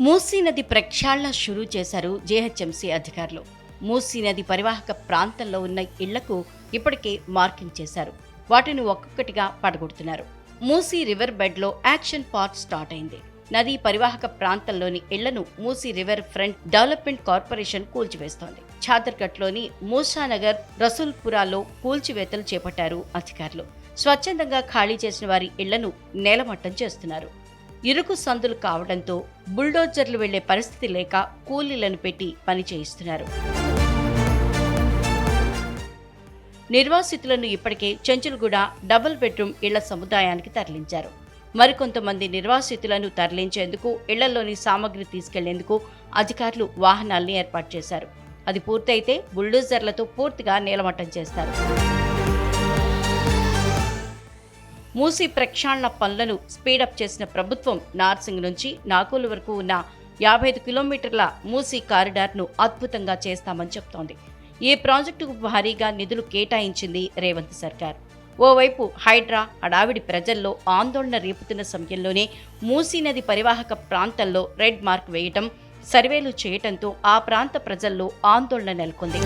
మూసీ నది ప్రక్షాళన షురూ చేశారు జేహెచ్ఎంసీ అధికారులు. మూసీ నది పరివాహక ప్రాంతంలో ఉన్న ఇళ్ళకు ఇప్పటికే మార్కింగ్ చేశారు. వాటిని ఒక్కొక్కటిగా పడగొడుతున్నారు. మూసీ రివర్ బెడ్లో యాక్షన్ పార్ట్ స్టార్ట్ అయింది. నదీ పరివాహక ప్రాంతంలోని ఇళ్ళను Musi river front development corporation కూల్చివేస్తోంది. ఛాదర్ఘట్లోని మూసానగర్ రసూల్పురాలో కూల్చివేతలు చేపట్టారు అధికారులు. స్వచ్ఛందంగా ఖాళీ చేసిన వారి ఇళ్ళను నేలమట్టం చేస్తున్నారు. ఇరుకు సందులు కావడంతో బుల్డోజర్లు వెళ్ళే పరిస్థితి లేక కూలీలను పెట్టి పని చేయిస్తున్నారు. నిర్వాసితులను ఇప్పటికే చెంచులగూడ డబుల్ బెడ్రూమ్ ఇళ్ళ సముదాయానికి తరలించారు. మరికొంతమంది నిర్వాసితులను తరలించేందుకు ఇళ్ళలోని సామగ్రి తీసుకెళ్ళేందుకు అధికారులు వాహనాల్ని ఏర్పాటు చేశారు. అది పూర్తయితే బుల్డోజర్లతో పూర్తిగా నేలమట్టం చేస్తారు. మూసీ ప్రక్షాళన పనులను స్పీడప్ చేసిన ప్రభుత్వం నార్సింగ్ నుంచి నాగోలు వరకు ఉన్న యాభై ఐదు కిలోమీటర్ల మూసీ కారిడార్ను అద్భుతంగా చేస్తామని చెప్తోంది. ఈ ప్రాజెక్టుకు భారీగా నిధులు కేటాయించింది రేవంత్ సర్కార్. ఓవైపు హైడ్రా హడావిడి ప్రజల్లో ఆందోళన రేపుతున్న సమయంలోనే మూసీ నది పరివాహక ప్రాంతంలో రెడ్ మార్క్ వేయటం సర్వేలు చేయటంతో ఆ ప్రాంత ప్రజల్లో ఆందోళన నెలకొంది.